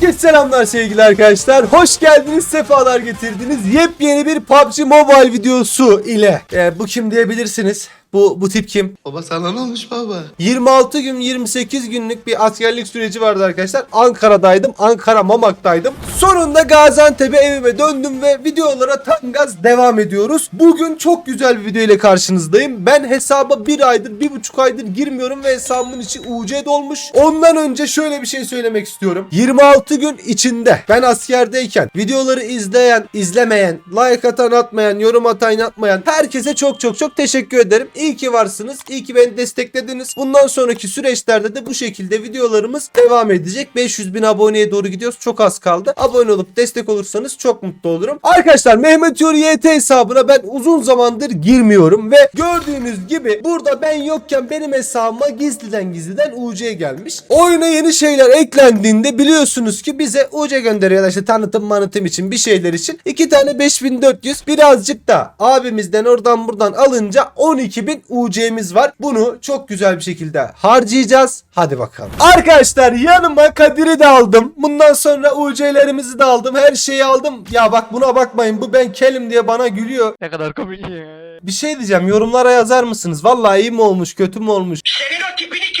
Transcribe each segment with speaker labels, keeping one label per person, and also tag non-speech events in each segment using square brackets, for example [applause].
Speaker 1: Herkese selamlar sevgili arkadaşlar. Hoş geldiniz, sefalar getirdiniz. Yepyeni bir PUBG Mobile videosu ile. Ee, bu kim diyebilirsiniz. Bu, bu tip kim?
Speaker 2: Baba sana ne olmuş baba?
Speaker 1: 26 gün 28 günlük bir askerlik süreci vardı arkadaşlar. Ankara'daydım. Ankara Mamak'taydım. Sonunda Gaziantep'e evime döndüm ve videolara tam gaz devam ediyoruz. Bugün çok güzel bir video ile karşınızdayım. Ben hesaba bir aydır, bir buçuk aydır girmiyorum ve hesabımın içi UC dolmuş. Ondan önce şöyle bir şey söylemek istiyorum. 26 gün içinde ben askerdeyken videoları izleyen, izlemeyen, like atan atmayan, yorum atan atmayan herkese çok çok çok teşekkür ederim. İyi ki varsınız. İyi ki beni desteklediniz. Bundan sonraki süreçlerde de bu şekilde videolarımız devam edecek. 500 bin aboneye doğru gidiyoruz. Çok az kaldı. Abone olup destek olursanız çok mutlu olurum. Arkadaşlar Mehmet Yoru YT hesabına ben uzun zamandır girmiyorum ve gördüğünüz gibi burada ben yokken benim hesabıma gizliden gizliden UC gelmiş. Oyuna yeni şeyler eklendiğinde biliyorsunuz ki bize UC gönderiyorlar işte tanıtım manıtım için bir şeyler için. iki tane 5400 birazcık da abimizden oradan buradan alınca 12000 UC'miz var. Bunu çok güzel bir şekilde harcayacağız. Hadi bakalım. Arkadaşlar yanıma Kadir'i de aldım. Bundan sonra UC'lerimizi de aldım. Her şeyi aldım. Ya bak buna bakmayın. Bu ben kelim diye bana gülüyor.
Speaker 3: Ne kadar komik ya.
Speaker 1: Bir şey diyeceğim. Yorumlara yazar mısınız? Vallahi iyi mi olmuş, kötü mü olmuş?
Speaker 4: Senin o tipini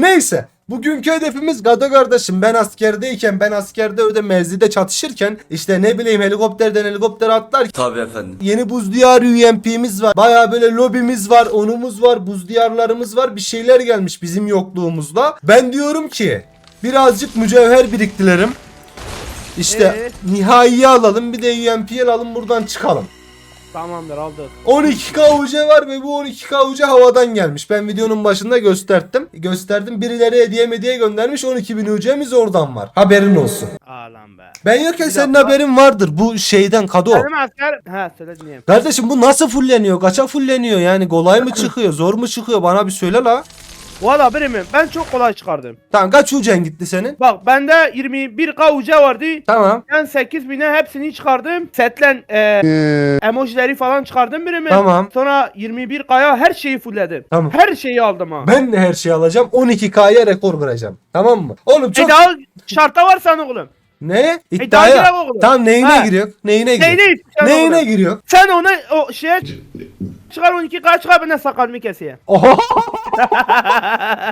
Speaker 1: Neyse. Bugünkü hedefimiz Gado kardeşim. Ben askerdeyken, ben askerde öyle mevzide çatışırken işte ne bileyim helikopterden helikoptere atlar.
Speaker 5: Tabii efendim.
Speaker 1: Yeni buz diyarı UMP'miz var. Baya böyle lobimiz var, onumuz var, buz diyarlarımız var. Bir şeyler gelmiş bizim yokluğumuzda. Ben diyorum ki birazcık mücevher biriktirelim. İşte
Speaker 3: Ee?
Speaker 1: nihaiyi alalım bir de UMP'yi alalım buradan çıkalım.
Speaker 3: Tamamdır aldık.
Speaker 1: 12K UC var ve bu 12K UC havadan gelmiş. Ben videonun başında gösterdim. Gösterdim. Birileri hediye hediye göndermiş. 12.000 UC'miz oradan var. Haberin olsun.
Speaker 3: Ağlan be.
Speaker 1: Ben yokken
Speaker 3: Bir
Speaker 1: senin
Speaker 3: dakika.
Speaker 1: haberin vardır. Bu şeyden kado.
Speaker 3: Benim asker... Ha söyle dinleyeyim.
Speaker 1: Kardeşim bu nasıl fulleniyor? Kaça fulleniyor? Yani kolay mı çıkıyor? Zor mu çıkıyor? Bana bir söyle la.
Speaker 3: Valla birimim ben çok kolay çıkardım.
Speaker 1: Tamam kaç UC'n gitti senin?
Speaker 3: Bak bende 21k UC vardı.
Speaker 1: Tamam.
Speaker 3: Ben 8000'e hepsini çıkardım. Setlen e, emojileri falan çıkardım birimi.
Speaker 1: Tamam.
Speaker 3: Sonra 21k'ya her şeyi fullledim.
Speaker 1: Tamam.
Speaker 3: Her şeyi aldım ha.
Speaker 1: Ben de her şeyi alacağım. 12K'ya rekor kıracağım. Tamam mı? Oğlum çok...
Speaker 3: E daha şarta var sen oğlum.
Speaker 1: Ne?
Speaker 3: daha
Speaker 1: İddiaya.
Speaker 3: girer oğlum.
Speaker 1: Tamam neyine
Speaker 3: Ha.
Speaker 1: giriyor? Neyine giriyor?
Speaker 3: Neyine sen
Speaker 1: Neyine
Speaker 3: oğlum?
Speaker 1: giriyor?
Speaker 3: Sen ona o şeye çıkar 12k çıkar ben de sakalımı keseyim.
Speaker 1: Oho!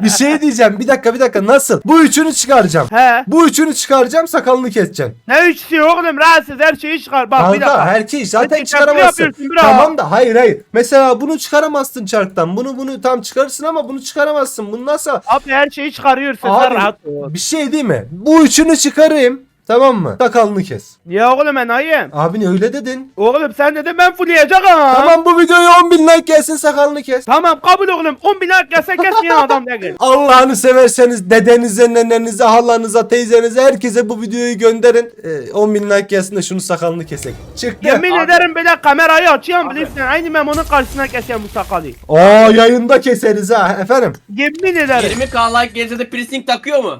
Speaker 1: Bir şey diyeceğim. Bir dakika bir dakika. Nasıl? Bu üçünü çıkaracağım.
Speaker 3: He.
Speaker 1: Bu üçünü çıkaracağım sakalını keseceksin.
Speaker 3: Ne üçlü oğlum rahatsız her şeyi çıkar. Bak bir
Speaker 1: Kanka
Speaker 3: dakika.
Speaker 1: herkes zaten
Speaker 3: Peki,
Speaker 1: çıkaramazsın. Tamam da hayır hayır. Mesela bunu çıkaramazsın çarktan. Bunu bunu tam çıkarırsın ama bunu çıkaramazsın. Bunu nasıl?
Speaker 3: Abi her şeyi çıkarıyorsun
Speaker 1: Abi,
Speaker 3: sen rahat ol.
Speaker 1: Bir şey değil mi? Bu üçünü çıkarayım. Tamam mı? Sakalını kes.
Speaker 3: Niye oğlum ben ayım?
Speaker 1: Abin öyle dedin.
Speaker 3: Oğlum sen dedin ben fulleyecek ha.
Speaker 1: Tamam bu videoya 10 bin like gelsin sakalını kes.
Speaker 3: Tamam kabul oğlum 10 bin like gelse kesmeyen [laughs] adam değil.
Speaker 1: Allah'ını severseniz dedenize, nenenize, halanıza, teyzenize herkese bu videoyu gönderin. Ee, 10 bin like gelsin de şunu sakalını kesek. Çıktı.
Speaker 3: Yemin ederim böyle kamerayı açıyorum bilirsin. Aynı memonun karşısına keseceğim bu sakalı.
Speaker 1: Aa yayında keseriz ha efendim.
Speaker 3: Yemin ederim.
Speaker 6: 20k like gelirse de piercing takıyor mu?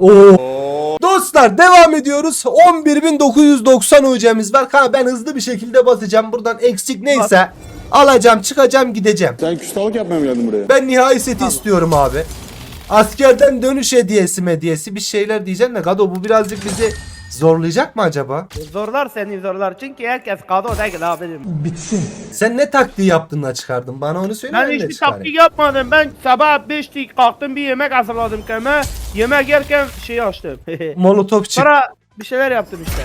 Speaker 1: Oo. Dostlar devam ediyoruz. 11.990 UC'miz var. Ha ben hızlı bir şekilde basacağım. Buradan eksik neyse alacağım, çıkacağım, gideceğim.
Speaker 7: Sen küstahlık yapmaya mı geldin buraya?
Speaker 1: Ben nihai seti istiyorum abi. Askerden dönüş hediyesi mediyesi bir şeyler diyeceğim de Gado bu birazcık bizi zorlayacak mı acaba?
Speaker 3: Zorlar seni zorlar çünkü herkes kado değil abim.
Speaker 1: Sen ne taktiği yaptın da çıkardın? Bana onu söyle
Speaker 3: Ben hiçbir taktik yapmadım. Ben sabah 5'te kalktım bir yemek hazırladım kendime. Yemek yerken şey açtım. [laughs]
Speaker 1: Molotof çık.
Speaker 3: Sonra bir şeyler yaptım işte.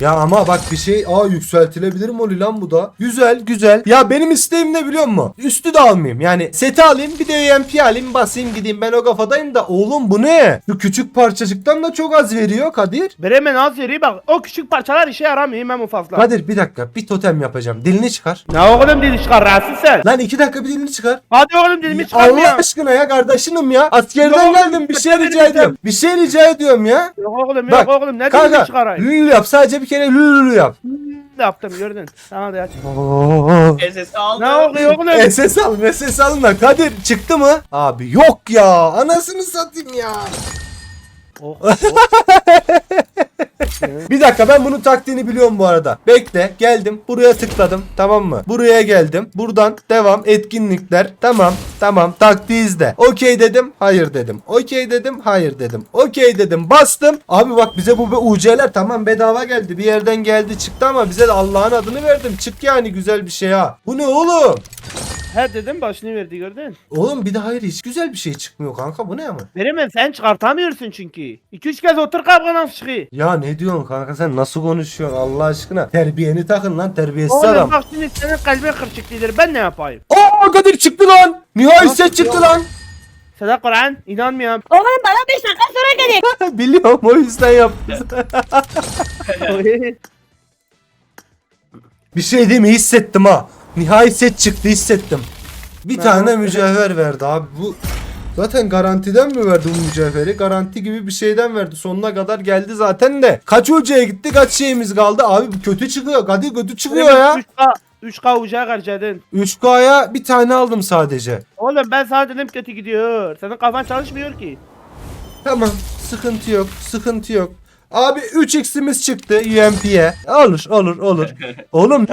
Speaker 1: Ya ama bak bir şey aa yükseltilebilir mi lan bu da? Güzel güzel. Ya benim isteğim ne biliyor musun? Üstü de almayayım. Yani seti alayım bir de UMP alayım basayım gideyim ben o kafadayım da oğlum bu ne? Şu küçük parçacıktan da çok az veriyor Kadir.
Speaker 3: Bremen az yeri bak o küçük parçalar işe yaramıyor hemen ufaklar.
Speaker 1: Kadir bir dakika bir totem yapacağım. Dilini çıkar.
Speaker 3: Ne oğlum dili çıkar rahatsız sen.
Speaker 1: Lan iki dakika bir dilini çıkar.
Speaker 3: Hadi oğlum dilimi
Speaker 1: Allah
Speaker 3: çıkarmıyor.
Speaker 1: aşkına ya kardeşinim ya. Askerden
Speaker 3: Yok,
Speaker 1: geldim bir şey rica ediyorum. Bir şey rica ediyorum ya.
Speaker 3: Yok oğlum
Speaker 1: Bak
Speaker 3: yok oğlum ne
Speaker 1: kanka
Speaker 3: çıkarayım.
Speaker 1: lülü yap sadece bir kere lülü yap.
Speaker 3: yaptım gördün. Tamam hadi aç.
Speaker 6: SS aldı.
Speaker 3: Ne oluyor oğlum? [laughs]
Speaker 1: SS al SS alın da Kadir çıktı mı? Abi yok ya anasını satayım ya.
Speaker 3: Oh, oh. [laughs]
Speaker 1: bir dakika ben bunun taktiğini biliyorum bu arada. Bekle geldim buraya tıkladım tamam mı? Buraya geldim. Buradan devam etkinlikler. Tamam tamam taktiği izle. Okey dedim hayır dedim. Okey dedim hayır dedim. Okey dedim bastım. Abi bak bize bu be- UC'ler tamam bedava geldi. Bir yerden geldi çıktı ama bize de Allah'ın adını verdim. Çık yani güzel bir şey ha. Bu ne oğlum?
Speaker 3: He dedim başını verdi gördün.
Speaker 1: Oğlum bir de hayır hiç güzel bir şey çıkmıyor kanka bu ne ama?
Speaker 3: Veremem sen çıkartamıyorsun çünkü. 2-3 kez otur kavga nasıl çıkıyor?
Speaker 1: Ya ne diyorsun kanka sen nasıl konuşuyorsun Allah aşkına? Terbiyeni takın lan terbiyesiz
Speaker 3: Oğlum
Speaker 1: adam.
Speaker 3: bak şimdi senin kalbin kırçıklıdır ben ne yapayım?
Speaker 1: Aa Kadir çıktı lan. Nihayet
Speaker 3: Nasıl
Speaker 1: set çıktı lan.
Speaker 3: Sada Kur'an inanmıyorum.
Speaker 2: Oğlum bana 5 dakika sonra gelin. [laughs]
Speaker 1: Biliyorum o yüzden yaptım. [laughs] bir şey diyeyim mi hissettim ha. Nihayet set çıktı hissettim. Bir
Speaker 3: Ben
Speaker 1: tane mücevher verdi abi bu. Zaten garantiden mi verdi bu mücevheri? Garanti gibi bir şeyden verdi. Sonuna kadar geldi zaten de. Kaç hocaya gitti kaç şeyimiz kaldı. Abi bu kötü çıkıyor. Kadir kötü çıkıyor ya.
Speaker 3: 3K, 3K ucağı harcadın.
Speaker 1: 3K'ya bir tane aldım sadece.
Speaker 3: Oğlum ben sana dedim kötü gidiyor. Senin kafan çalışmıyor ki.
Speaker 1: Tamam sıkıntı yok sıkıntı yok. Abi 3x'imiz çıktı UMP'ye. Olur olur olur. [laughs] Oğlum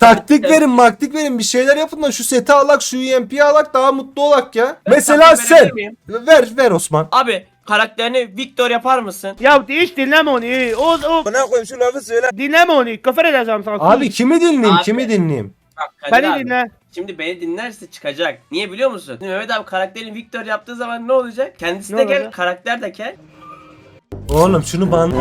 Speaker 1: taktik verin maktik verin bir şeyler yapın da şu seti alak şu UMP'yi alak daha mutlu olak ya. Mesela
Speaker 6: taktik
Speaker 1: sen.
Speaker 6: verebilir miyim?
Speaker 1: Ver ver Osman.
Speaker 6: Abi karakterini Victor yapar mısın?
Speaker 3: Ya hiç dinleme onu. O, o,
Speaker 4: Bana koyayım şu lafı söyle.
Speaker 3: dinleme onu. Küfür edeceğim sana.
Speaker 1: Abi kimi dinleyeyim
Speaker 6: Abi.
Speaker 1: kimi dinleyeyim?
Speaker 6: Bak Kadir
Speaker 3: Beni
Speaker 6: abi,
Speaker 3: dinle.
Speaker 6: Şimdi beni dinlerse çıkacak. Niye biliyor musun? Şimdi Mehmet abi karakterini Victor yaptığı zaman ne olacak? Kendisi
Speaker 3: Ne
Speaker 6: de gel,
Speaker 3: olacak?
Speaker 6: karakter de gel.
Speaker 1: Oğlum şunu bana...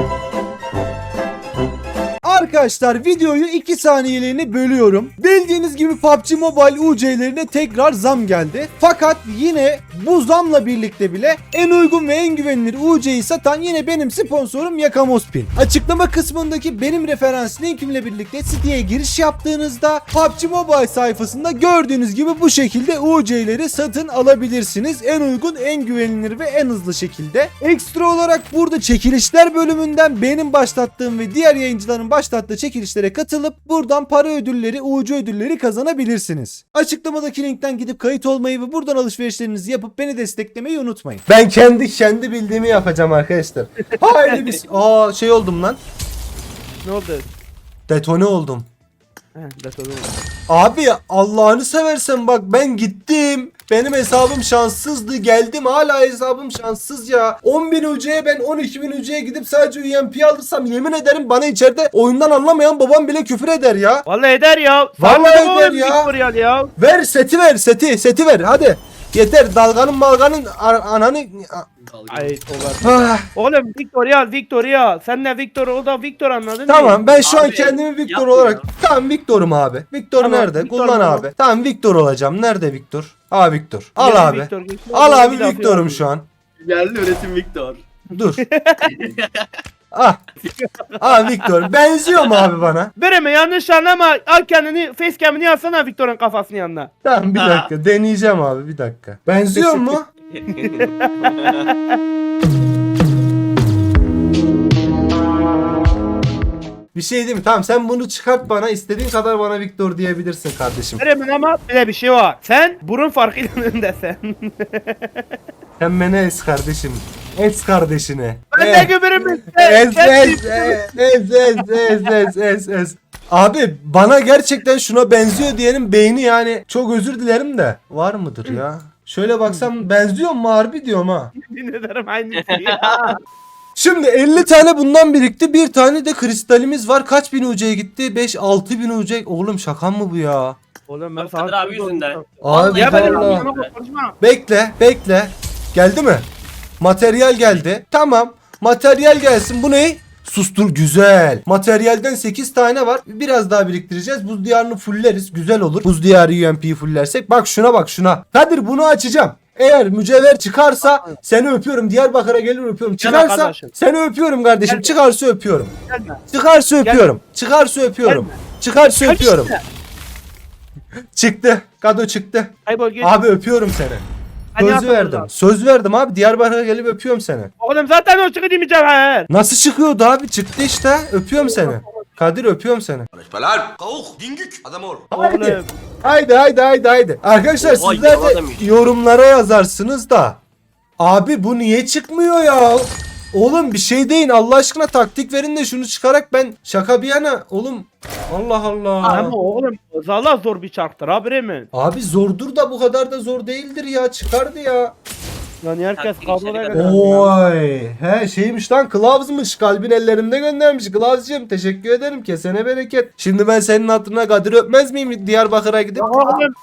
Speaker 1: Arkadaşlar videoyu 2 saniyeliğine bölüyorum. Bildiğiniz gibi PUBG Mobile UC'lerine tekrar zam geldi. Fakat yine bu zamla birlikte bile en uygun ve en güvenilir UC'yi satan yine benim sponsorum Yakamospin. Açıklama kısmındaki benim referans linkimle birlikte siteye giriş yaptığınızda PUBG Mobile sayfasında gördüğünüz gibi bu şekilde UC'leri satın alabilirsiniz. En uygun, en güvenilir ve en hızlı şekilde. Ekstra olarak burada çekilişler bölümünden benim başlattığım ve diğer yayıncıların başlattığı çekilişlere katılıp buradan para ödülleri, UC ödülleri kazanabilirsiniz. Açıklamadaki linkten gidip kayıt olmayı ve buradan alışverişlerinizi yapıp beni desteklemeyi unutmayın. Ben kendi kendi bildiğimi yapacağım arkadaşlar. Haydi biz. Aa şey oldum lan.
Speaker 3: Ne oldu?
Speaker 1: Detone oldum.
Speaker 3: Heh.
Speaker 1: Abi Allah'ını seversen bak ben gittim. Benim hesabım şanssızdı. Geldim hala hesabım şanssız ya. 10.000 UC'ye ben 12.000 UC'ye gidip sadece UMP alırsam yemin ederim bana içeride oyundan anlamayan babam bile küfür eder ya.
Speaker 3: Vallahi eder ya.
Speaker 1: Vallahi
Speaker 3: de
Speaker 1: eder ya.
Speaker 3: Ya.
Speaker 1: Ver seti ver seti seti ver hadi. Yeter dalganın malganın a- ananı...
Speaker 3: Ay oğlum.
Speaker 1: Ah,
Speaker 3: Oğlum Victoria, Victoria. Sen de Victor, o da Victor anladın mı?
Speaker 1: tamam ben şu an
Speaker 6: Abi,
Speaker 1: kendimi Victor
Speaker 6: yapma
Speaker 1: olarak...
Speaker 6: ya.
Speaker 1: Tamam Victor'um abi. Victor
Speaker 3: Tamam,
Speaker 1: nerede?
Speaker 3: Victor
Speaker 1: Kullan
Speaker 3: mu?
Speaker 1: abi. Tamam Victor olacağım. Nerede Victor? Aa Victor. Al
Speaker 3: Yeni
Speaker 1: abi.
Speaker 3: Victor.
Speaker 1: Al abi
Speaker 3: bir laf
Speaker 1: Victor'um
Speaker 3: yok.
Speaker 1: şu an.
Speaker 6: Yerli üretim Victor.
Speaker 1: Dur. [laughs] [laughs] ah. Ah Victor. Benziyor mu abi bana?
Speaker 3: Vereme yanlış anlama. Al kendini facecam'ini yazsana Victor'un kafasının yanına.
Speaker 1: Tamam bir dakika. Deneyeceğim abi bir dakika. Benziyor mu? [laughs] Bir şey değil mi? Tamam sen bunu çıkart bana. istediğin kadar bana Victor diyebilirsin kardeşim.
Speaker 3: Vereme ama böyle bir şey var. Sen burun farkıyla [laughs] önündesin.
Speaker 1: Sen beni ez kardeşim. Ez kardeşine.
Speaker 3: ben de gübürüm.
Speaker 1: Ez ez ez ez ez ez ez ez. Abi bana gerçekten şuna benziyor diyenin beyni yani çok özür dilerim de var mıdır ya? Şöyle baksam benziyor mu harbi diyorum ha.
Speaker 3: Yemin ederim aynı şey. [laughs]
Speaker 1: Şimdi 50 tane bundan birikti. Bir tane de kristalimiz var. Kaç bin UC'ye gitti? 5-6 bin UC. Oğlum şaka mı bu ya?
Speaker 3: Oğlum ben.
Speaker 6: Kadir abi yüzünden.
Speaker 1: Abi
Speaker 3: Ya ben
Speaker 1: vallahi. Bekle bekle. Geldi mi? Materyal geldi. Tamam. Materyal gelsin. Bu ne? Sustur güzel. Materyalden 8 tane var. Biraz daha biriktireceğiz. Buz diyarını fulleriz. Güzel olur. Buz diyarı UMP'yi fullersek. Bak şuna bak şuna. Kadir bunu açacağım. Eğer mücevher çıkarsa seni öpüyorum. Diyarbakır'a gelir öpüyorum. Çıkarsa seni öpüyorum kardeşim.
Speaker 3: Gelme.
Speaker 1: Çıkarsa öpüyorum.
Speaker 3: Gelme.
Speaker 1: Çıkarsa öpüyorum. Çıkarsa öpüyorum.
Speaker 3: Gelme.
Speaker 1: Çıkarsa öpüyorum.
Speaker 3: işte?
Speaker 1: Çıktı. Kado çıktı.
Speaker 3: Kaybol.
Speaker 1: Abi öpüyorum seni.
Speaker 3: Hadi
Speaker 1: Söz
Speaker 3: yapalım
Speaker 1: verdim.
Speaker 3: zaman.
Speaker 1: Söz verdim abi. Diyarbakır'a gelip öpüyorum seni.
Speaker 3: Oğlum zaten o çıkı değil mücevher.
Speaker 1: Nasıl çıkıyordu abi? Çıktı işte. Öpüyorum seni. Kadir öpüyorum seni.
Speaker 4: Konuşma lan. Kavuk, dingük, adam ol.
Speaker 1: Haydi.
Speaker 3: Oğlum.
Speaker 1: Haydi haydi haydi haydi. Arkadaşlar
Speaker 6: Oha,
Speaker 1: sizler de yorumlara yazarsınız da. Abi bu niye çıkmıyor ya? Oğlum bir şey deyin Allah aşkına taktik verin de şunu çıkarak ben şaka bir yana oğlum Allah Allah.
Speaker 3: Ama oğlum zala zor bir çarktır ha Bremen.
Speaker 1: Abi zordur da bu kadar da zor değildir ya çıkardı ya.
Speaker 3: Yani herkes
Speaker 6: içeri kadar.
Speaker 1: Oy he şeymiş lan Kılavuz'muş kalbin ellerimde göndermiş Kılavuz'cum teşekkür ederim kesene bereket. Şimdi ben senin hatırına Kadir öpmez miyim Diyarbakır'a gidip?
Speaker 3: Oğlum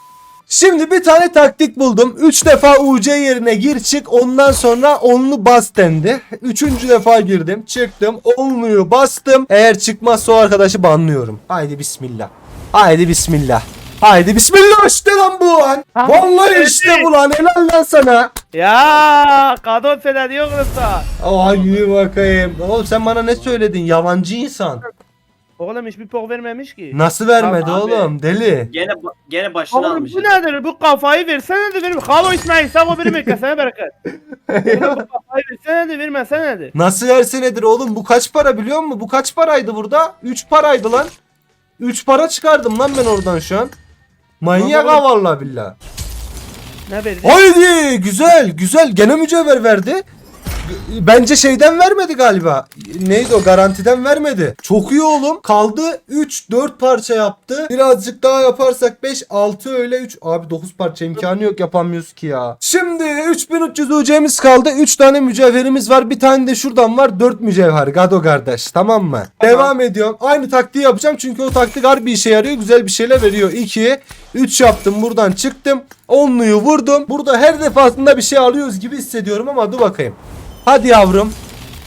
Speaker 1: Şimdi bir tane taktik buldum. 3 defa UC yerine gir çık ondan sonra onlu bas dendi. Üçüncü defa girdim çıktım onluyu bastım. Eğer çıkmazsa o arkadaşı banlıyorum. Haydi bismillah. Haydi bismillah. Haydi bismillah işte lan bu lan. Vallahi işte bu lan helal lan sana.
Speaker 3: ya kadın sen diyor kızsa.
Speaker 1: Ay bakayım. Oğlum sen bana ne söyledin yalancı insan.
Speaker 3: Oğlum hiçbir pok vermemiş ki.
Speaker 1: Nasıl vermedi
Speaker 6: Abi.
Speaker 1: oğlum deli.
Speaker 6: Gene ba- gene başını
Speaker 3: Oğlum
Speaker 6: almış.
Speaker 3: bu nedir? Bu kafayı versene de verim. Halo İsmail sen o benim kesene bereket. [laughs] Oğlum bu kafayı versene de vermesene de.
Speaker 1: Nasıl versenedir oğlum bu kaç para biliyor musun? Bu kaç paraydı burada? 3 paraydı lan. 3 para çıkardım lan ben oradan şu an. Manyak ha vallahi billah.
Speaker 3: Ne verdi?
Speaker 1: Haydi güzel güzel gene mücevher verdi. Bence şeyden vermedi galiba. Neydi o garantiden vermedi. Çok iyi oğlum. Kaldı 3 4 parça yaptı. Birazcık daha yaparsak 5 6 öyle 3 abi 9 parça imkanı yok yapamıyoruz ki ya. Şimdi 3300 UC'miz kaldı. 3 tane mücevherimiz var. Bir tane de şuradan var. 4 mücevher. Gado kardeş. Tamam mı? Devam ediyorum. Aynı taktiği yapacağım çünkü o taktik harbi işe yarıyor. Güzel bir şeyler veriyor. 2 3 yaptım. Buradan çıktım. Onluyu vurdum. Burada her defasında bir şey alıyoruz gibi hissediyorum ama dur bakayım. Hadi yavrum.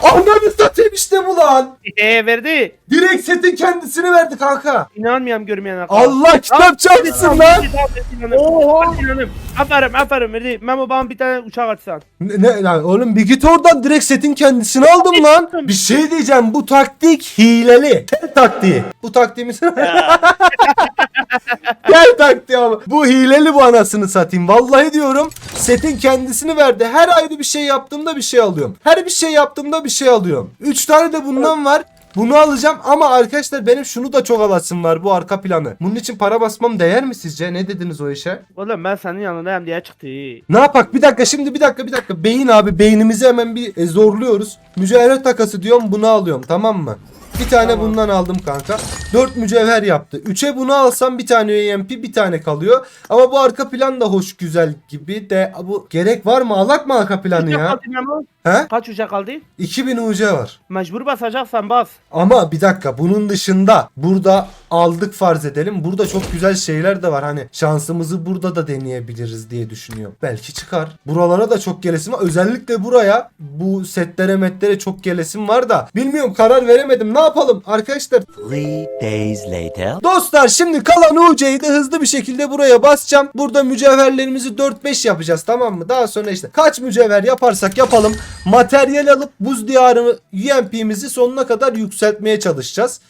Speaker 1: Ananı satayım işte bu lan.
Speaker 3: Eee verdi.
Speaker 1: Direkt setin kendisini verdi kanka.
Speaker 3: İnanmıyorum görmeyen akıl.
Speaker 1: Allah kitap çarpsın lan.
Speaker 3: Oha. Aferin aferin verdi. Memo bana bir tane uçak açsan.
Speaker 1: Ne, ne lan oğlum bir git oradan direkt setin kendisini aldım lan. Bir şey diyeceğim bu taktik hileli. Gel taktiği. Bu taktiğimiz. [laughs] Gel taktiği ama. Bu hileli bu anasını satayım. Vallahi diyorum setin kendisini verdi. Her ayrı bir şey yaptığımda bir şey alıyorum. Her bir şey yaptığımda bir şey alıyorum. 3 tane de bundan var. Bunu alacağım ama arkadaşlar benim şunu da çok alasım var bu arka planı. Bunun için para basmam değer mi sizce? Ne dediniz o işe?
Speaker 3: Oğlum ben senin yanındayım diye çıktı.
Speaker 1: Ne yapak? Bir dakika şimdi bir dakika bir dakika. Beyin abi beynimizi hemen bir e, zorluyoruz. Mücevher takası diyorum bunu alıyorum tamam mı? Bir tane
Speaker 3: Tamam.
Speaker 1: bundan aldım kanka. 4 mücevher yaptı. 3'e bunu alsam bir tane EMP bir tane kalıyor. Ama bu arka plan da hoş güzel gibi de bu gerek var mı? Alak mı arka planı
Speaker 3: Uçak
Speaker 1: ya?
Speaker 3: Memo.
Speaker 1: He?
Speaker 3: Kaç uçak kaldı?
Speaker 1: 2000 UC var.
Speaker 3: Mecbur basacaksan bas.
Speaker 1: Ama bir dakika bunun dışında burada aldık farz edelim. Burada çok güzel şeyler de var. Hani şansımızı burada da deneyebiliriz diye düşünüyorum. Belki çıkar. Buralara da çok gelesim var. Özellikle buraya bu setlere metlere çok gelesim var da. Bilmiyorum karar veremedim. Ne yapalım arkadaşlar?
Speaker 5: Three days later.
Speaker 1: Dostlar şimdi kalan UC'yi de hızlı bir şekilde buraya basacağım. Burada mücevherlerimizi 4-5 yapacağız tamam mı? Daha sonra işte kaç mücevher yaparsak yapalım. Materyal alıp buz diyarını UMP'mizi sonuna kadar yükseltmeye çalışacağız.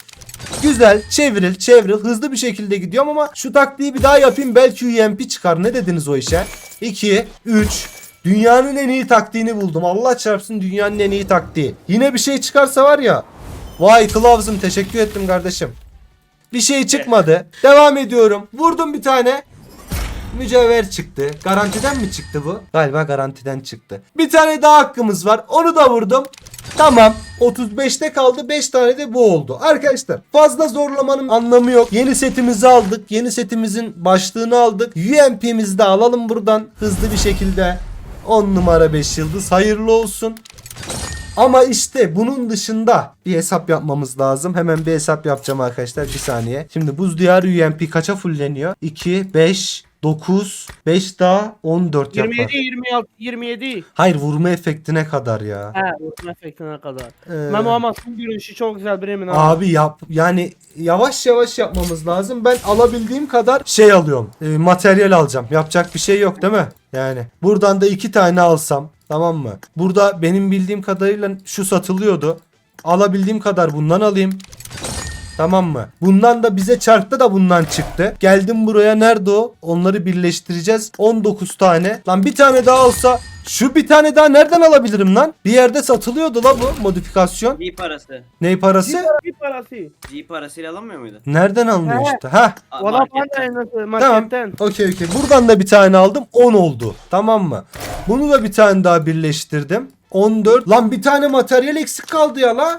Speaker 1: Güzel çeviril çeviril hızlı bir şekilde gidiyorum ama şu taktiği bir daha yapayım belki UMP çıkar. Ne dediniz o işe? 2, 3, Dünyanın en iyi taktiğini buldum. Allah çarpsın dünyanın en iyi taktiği. Yine bir şey çıkarsa var ya. Vay Kılavuz'um teşekkür ettim kardeşim. Bir şey çıkmadı. Devam ediyorum. Vurdum bir tane. Mücevher çıktı. Garantiden mi çıktı bu? Galiba garantiden çıktı. Bir tane daha hakkımız var. Onu da vurdum. Tamam. 35'te kaldı. 5 tane de bu oldu. Arkadaşlar fazla zorlamanın anlamı yok. Yeni setimizi aldık. Yeni setimizin başlığını aldık. UMP'mizi de alalım buradan. Hızlı bir şekilde. 10 numara 5 yıldız. Hayırlı olsun. Ama işte bunun dışında bir hesap yapmamız lazım. Hemen bir hesap yapacağım arkadaşlar. Bir saniye. Şimdi buz diyarı UMP kaça fulleniyor? 2, 5, 9, 5 daha 14 yapar.
Speaker 3: 27, 26, 27.
Speaker 1: Hayır vurma efektine kadar ya.
Speaker 3: He vurma efektine kadar.
Speaker 1: Ee,
Speaker 3: Memo ama son görünüşü çok güzel bir emin abi.
Speaker 1: Abi yap yani yavaş yavaş yapmamız lazım. Ben alabildiğim kadar şey alıyorum. E, materyal alacağım. Yapacak bir şey yok değil mi? Yani buradan da iki tane alsam tamam mı? Burada benim bildiğim kadarıyla şu satılıyordu. Alabildiğim kadar bundan alayım. Tamam mı? Bundan da bize çarptı da bundan çıktı. Geldim buraya nerede o? Onları birleştireceğiz. 19 tane. Lan bir tane daha olsa şu bir tane daha nereden alabilirim lan? Bir yerde satılıyordu la bu modifikasyon.
Speaker 6: G parası.
Speaker 1: Ney parası?
Speaker 3: Bir parası.
Speaker 6: G parasıyla alınmıyor muydu?
Speaker 1: Nereden alınıyor
Speaker 3: He.
Speaker 1: işte? Ha.
Speaker 6: A-
Speaker 3: Valla
Speaker 6: marketten.
Speaker 3: bana
Speaker 1: Tamam.
Speaker 3: marketten.
Speaker 1: Okey okey. Buradan da bir tane aldım. 10 oldu. Tamam mı? Bunu da bir tane daha birleştirdim. 14. Lan bir tane materyal eksik kaldı ya la.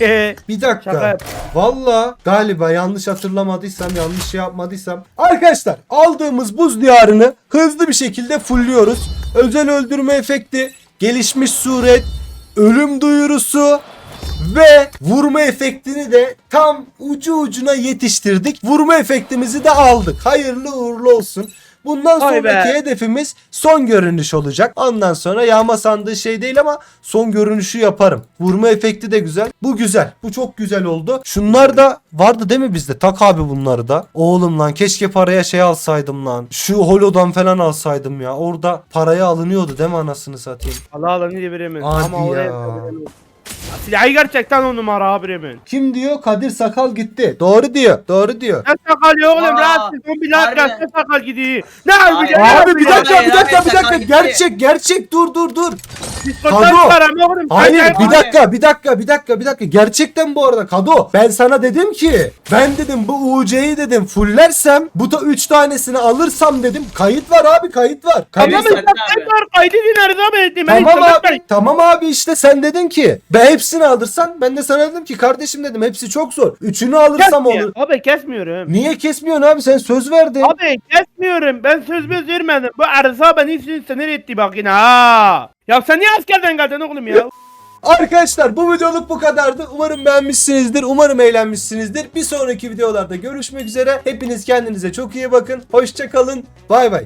Speaker 3: Ee,
Speaker 1: Bir
Speaker 3: Şaka
Speaker 1: dakika.
Speaker 3: yap.
Speaker 1: Valla galiba yanlış hatırlamadıysam yanlış şey yapmadıysam. Arkadaşlar aldığımız buz diyarını hızlı bir şekilde fullüyoruz. Özel öldürme efekti, gelişmiş suret, ölüm duyurusu ve vurma efektini de tam ucu ucuna yetiştirdik. Vurma efektimizi de aldık. Hayırlı uğurlu olsun. Bundan
Speaker 3: Vay
Speaker 1: sonraki
Speaker 3: be.
Speaker 1: hedefimiz son görünüş olacak. Ondan sonra yağma sandığı şey değil ama son görünüşü yaparım. Vurma efekti de güzel. Bu güzel. Bu çok güzel oldu. Şunlar da vardı değil mi bizde? Tak abi bunları da. Oğlum lan keşke paraya şey alsaydım lan. Şu holodan falan alsaydım ya. Orada paraya alınıyordu değil mi anasını satayım?
Speaker 3: Allah ne bilemedim.
Speaker 1: Hadi
Speaker 3: Ama oraya
Speaker 1: ya.
Speaker 3: Silahı gerçekten on numara abi.
Speaker 1: Kim diyor? Kadir Sakal gitti. Doğru diyor. Doğru diyor.
Speaker 3: Ne sakal ya oğlum
Speaker 6: Aa,
Speaker 3: rahatsız. Dakika
Speaker 6: harbi.
Speaker 3: ne sakal gidiyor. Ne
Speaker 6: ay,
Speaker 1: Abi bir dakika bir dakika bir dakika. Gerçek gerçek dur dur dur. Kado.
Speaker 3: oğlum.
Speaker 1: Hayır
Speaker 3: Sen
Speaker 1: bir
Speaker 6: abi.
Speaker 1: dakika bir dakika bir dakika bir dakika gerçekten bu arada Kado ben sana dedim ki ben dedim bu UC'yi dedim fullersem bu da 3 tanesini alırsam dedim kayıt var abi kayıt var. Kayıt
Speaker 3: Tamam
Speaker 6: Abi,
Speaker 1: var.
Speaker 3: işte
Speaker 6: sen
Speaker 3: sen var kaydı dineriz abi.
Speaker 1: Tamam abi tamam abi işte sen dedin ki ben hepsini alırsan ben de sana dedim ki kardeşim dedim hepsi çok zor. Üçünü alırsam olur.
Speaker 3: Abi kesmiyorum.
Speaker 1: Niye kesmiyorsun abi sen söz verdin.
Speaker 3: Abi kesmiyorum. Ben söz söz vermedim. Bu arıza beni için sinir etti bak yine ha. Ya sen niye askerden geldin oğlum ya?
Speaker 1: Arkadaşlar bu videoluk bu kadardı. Umarım beğenmişsinizdir. Umarım eğlenmişsinizdir. Bir sonraki videolarda görüşmek üzere. Hepiniz kendinize çok iyi bakın. Hoşça kalın. Bay bay.